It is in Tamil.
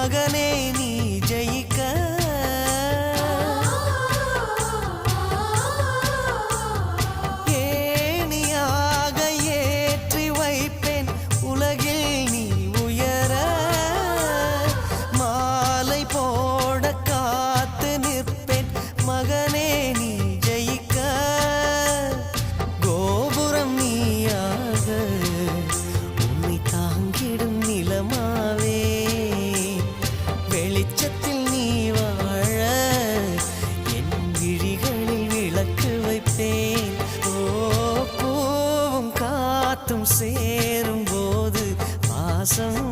மகனே நீ ஜெயிக்க. ஏணியாக ஏற்றி வைப்பேன் உலகில் நீ உயர. மாலை வெளிச்சத்தில் நீ வாழ என் விழிகளில் விளக்கு வைப்பேன். ஓ பூவும் காத்தும் சேரும் போது பாசம்